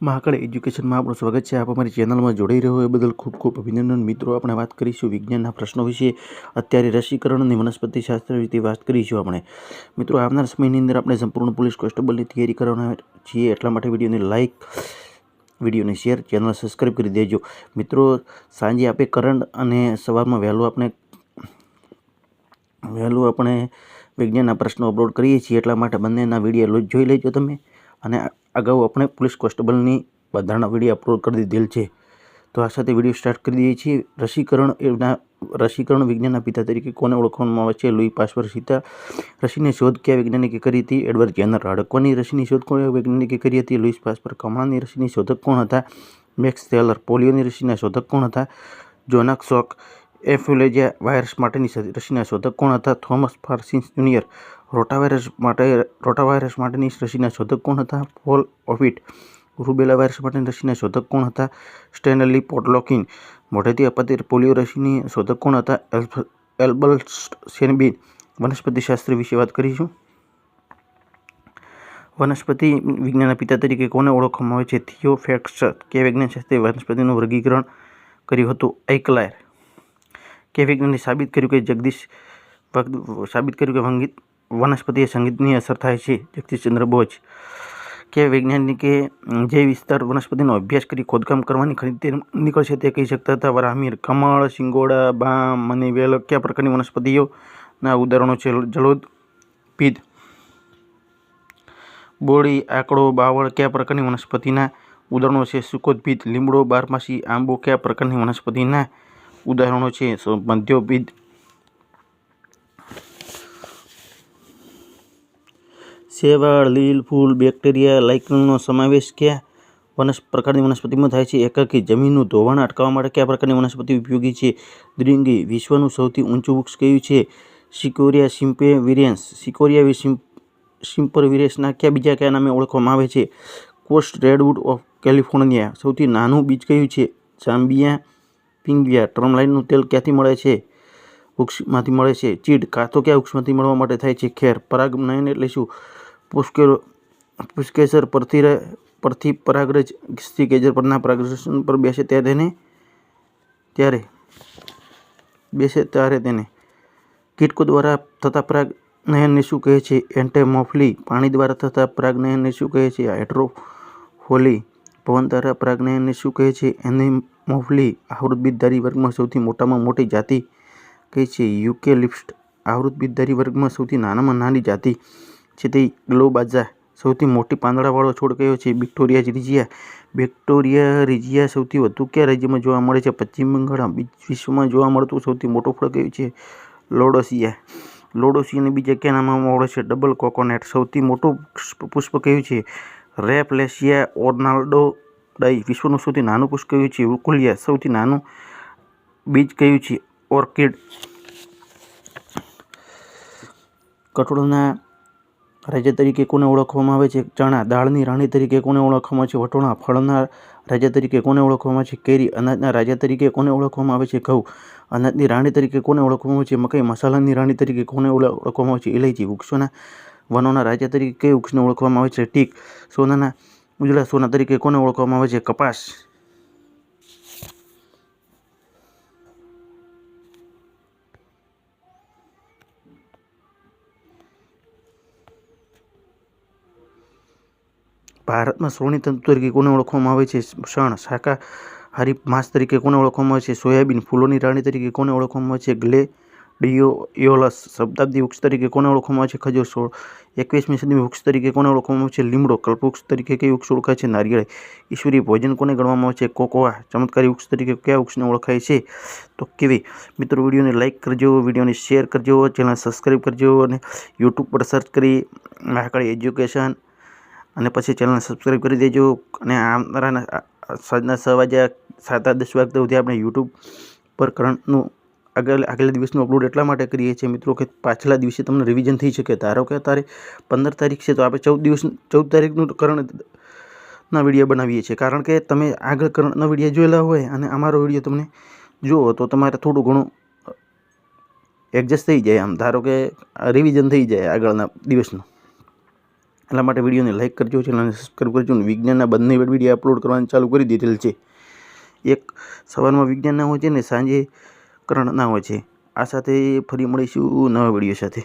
મહાકાળ એજ્યુકેશનમાં આપણું સ્વાગત છે. આપ અમારી ચેનલમાં જોડાઈ રહ્યો એ બદલ ખૂબ ખૂબ અભિનંદન. મિત્રો, આપણે વાત કરીશું વિજ્ઞાનના પ્રશ્નો વિશે. અત્યારે રસીકરણ અને વનસ્પતિશાસ્ત્ર વિશે વાત કરીશું આપણે. મિત્રો, આવનાર સમયની અંદર આપણે સંપૂર્ણ પોલીસ કોન્સ્ટેબલની તૈયારી કરવાના છીએ. એટલા માટે વિડીયોને લાઇક વિડીયોને શેર ચેનલ સબસ્ક્રાઈબ કરી દેજો. મિત્રો, સાંજે આપણે કરંટ અને સવારમાં વહેલું આપણે વહેલું આપણે વિજ્ઞાનના પ્રશ્નો અપલોડ કરીએ છીએ. એટલા માટે બંનેના વીડિયો જોઈ લેજો તમે. અને અગાઉ આપણે પોલીસ કોન્સ્ટેબલની બંધારણ વીડિયો અપલોડ કરી દીધેલ છે. તો આ સાથે વીડિયો સ્ટાર્ટ કરી દઈએ છીએ. રસીકરણ એના, રસીકરણ વિજ્ઞાનના પિતા તરીકે કોને ઓળખવામાં આવે છે? લુઈ પાસવર સીતા. રસીની શોધ કયા વૈજ્ઞાનિકે કરી હતી? એડવર્ડ જેનર હડકવાની રસીની શોધ કોણ વૈજ્ઞાનિકે કરી હતી? લુઈસ પાસવર કમળાની રસીની શોધક કોણ હતા? મેક્સ થેલર પોલિયોની રસીના શોધક કોણ હતા? જોનાક શોક એફ્યુલેજિયા વાયરસ માટેની રસીના શોધક કોણ હતા? થોમસ ફાર્સિન્સ જુનિયર રોટાવાયરસ માટે, રોટાવાયરસ માટેની રસીના શોધક કોણ હતા? પોલ ઓફિટ રૂબેલા વાયરસ માટેની રસીના શોધક કોણ હતા? સ્ટેનલી પોટલોકિન, મોઢેથી અપાતી પોલિયો રસીની શોધક કોણ હતા? એલ્બલ સેનબિન વનસ્પતિશાસ્ત્ર વિશે વાત કરીશું. વનસ્પતિ વિજ્ઞાનના પિતા તરીકે કોને ઓળખવામાં આવે છે? થિયોફેક્સ કે વૈજ્ઞાનશાસ્ત્રી વનસ્પતિનું વર્ગીકરણ કર્યું હતું? આઇકલાયર. કે વિજ્ઞાને સાબિત કર્યું કે જગદીશ સાબિત કર્યું કે વંગીત વનસ્પતિએ સંગીતની અસર થાય છે. જગદીશચંદ્ર બોઝ કે વૈજ્ઞાનિકે જે વિસ્તાર વનસ્પતિનો અભ્યાસ કરી ખોદકામ કરવાની ખરીદી નીકળશે તે કહી શકતા હતા. વરામીર કમળ, શિંગોડા, બામ અને વેલ કયા પ્રકારની વનસ્પતિઓના ઉદાહરણો છે? જલોદ પીધ બોળી, આકડો, બાવળ કયા પ્રકારની વનસ્પતિના ઉદાહરણો છે? સુકોદભીત લીમડો, બારમાસી, આંબો કયા પ્રકારની વનસ્પતિના ઉદાહરણો છે? મધ્યોપીધ શેવાળ, લીલ ફૂલ, બેક્ટેરિયા, લાઇકનનો સમાવેશ કયા? વનસ પ્રકારની વનસ્પતિમાં થાય છે એકાકી જમીનનું ધોવાણ અટકાવવા માટે કયા પ્રકારની વનસ્પતિ ઉપયોગી છે? દ્રિંગી વિશ્વનું સૌથી ઊંચું વૃક્ષ કયું છે? સિકોરિયા સિમ્પે વિરિયન્સ સિકોરિયા સિમ્પર વિરેસના કયા બીજા કયા નામે ઓળખવામાં આવે છે? કોસ્ટ રેડવુડ ઓફ કેલિફોર્નિયા, સૌથી નાનું બીજ કયું છે? જામ્બિયા પિંગિયા ટર્મલાઇનનું તેલ ક્યાંથી મળે છે? વૃક્ષમાંથી મળે છે ચીડ, કાં તો કયા વૃક્ષમાંથી મળવા માટે થાય છે? ખેર, પરાગનયન એટલે શું? પુષ્કેર પુષ્કેસર પરથી પરથી પરાગરજ સ્ત્રી કેજર પરના પરાગરજન પર બેસે ત્યારે તેને ત્યારે બેસે ત્યારે તેને કીટકો દ્વારા થતા પરાગનયનને શું કહે છે એન્ટેમોફલી પાણી દ્વારા થતા પરાગનયનને શું કહે છે હાઇડ્રોફોલી પવન દ્વારા પરાગનયનને શું કહે છે એનિમોફલી આવૃતબીજધારી વર્ગમાં સૌથી મોટામાં મોટી જાતિ કઈ છે યુકેલિપ્સ્ટ આવૃતબીજધારી વર્ગમાં સૌથી નાનામાં નાની જાતિ છે તે ગ્લોબાઝા સૌથી મોટી પાંદડાવાળો છોડ કયો છે? વિક્ટોરિયા રિજિયા. વિક્ટોરિયા રિજિયા સૌથી વધુ કયા રાજ્યમાં જોવા મળે છે? પશ્ચિમ બંગાળ વિશ્વમાં જોવા મળતું સૌથી મોટું ફળ કયું છે? લોડોસિયા. લોડોસિયાને બીજા કયા નામમાં ઓળખે છે? Double coconut. સૌથી મોટું પુષ્પ કયું છે? રેપલેશિયા ઓર્નાલ્ડો ડાઈ. વિશ્વનું સૌથી નાનું પુષ્પ કયું છે? ઉકુલિયા સૌથી નાનું બીજ કયું છે? ઓર્કિડ. કઠોળના રાજા તરીકે કોને ઓળખવામાં આવે છે? ચણા દાળની રાણી તરીકે કોને ઓળખવામાં છે? વટોણા ફળના રાજા તરીકે કોને ઓળખવામાં આવે છે? કેરી અનાજના રાજા તરીકે કોને ઓળખવામાં આવે છે? ઘઉં અનાજની રાણી તરીકે કોને ઓળખવામાં આવે છે? મકાઈ મસાલાની રાણી તરીકે કોને ઓળખવામાં આવે છે? ઇલાયચી વૃક્ષોના વનોના રાજા તરીકે કઈ વૃક્ષને ઓળખવામાં આવે છે? ટીક સોનાના, ઉજળા સોના તરીકે કોને ઓળખવામાં આવે છે? કપાસ ભારતમાં શ્રોણી તરીકે કોને ઓળખવામાં આવે છે? શણ શાકાહારી માંસ તરીકે કોને ઓળખવામાં આવે છે? સોયાબીન, ફૂલોની રાણી તરીકે કોને ઓળખવામાં આવે છે? ગ્લે ડિયોયોલસ શબ્દાબ્દી વૃક્ષ તરીકે કોને ઓળખવામાં આવે છે? ખજૂર સોળ એકવીસમી સદીમાં વૃક્ષ તરીકે કોને ઓળખવામાં આવે છે? લીમડો. કલ્પવૃક્ષ તરીકે કઈ વૃક્ષ ઓળખાય છે? નારિયેળ. ઈશ્વરીય ભોજન કોને ગણવામાં આવે છે? કોકોવા ચમત્કારી વૃક્ષ તરીકે કયા વૃક્ષને ઓળખાય છે? તો કેવી? મિત્રો, વિડીયોને લાઇક કરજો, વિડીયોને શેર કરજો ચેનલ સબસ્ક્રાઈબ કરજો અને યુટ્યુબ પર સર્ચ કરી મહાકાળી એજ્યુકેશન અને પછી ચેનલને સબસ્ક્રાઈબ કરી દેજો. અને આવનારા સાંજના છ વાગ્યા, સાત આઠ, દસ વાગ્યા સુધી આપણે યુટ્યુબ પર કરંટનું આગળ, આગલા દિવસનું અપલોડ એટલા માટે કરીએ છીએ મિત્રો કે પાછલા દિવસે તમને રિવિઝન થઈ શકે. ધારો કે અત્યારે પંદર તારીખ છે તો આપણે ચૌદ દિવસ, ચૌદ તારીખનું કરંટ વીડિયો બનાવીએ છીએ. કારણ કે તમે આગળ કરંટના વીડિયો જોયેલા હોય અને અમારો વીડિયો તમને જુઓ તો તમારે થોડું ઘણું એડજસ્ટ થઈ જાય આમ. ધારો કે રિવિઝન થઈ જાય આગળના દિવસનું. એટલા માટે વિડીયોને લાઇક કરજો ચેનલને સબસ્ક્રાઈબ કરજો અને વિજ્ઞાનના બંને વીડિયો અપલોડ કરવાનું ચાલુ કરી દીધેલ છે. એક સવારમાં વિજ્ઞાનના હોય છે ને સાંજે કરણના હોય છે. આ સાથે ફરી મળીશું નવા વીડિયો સાથે.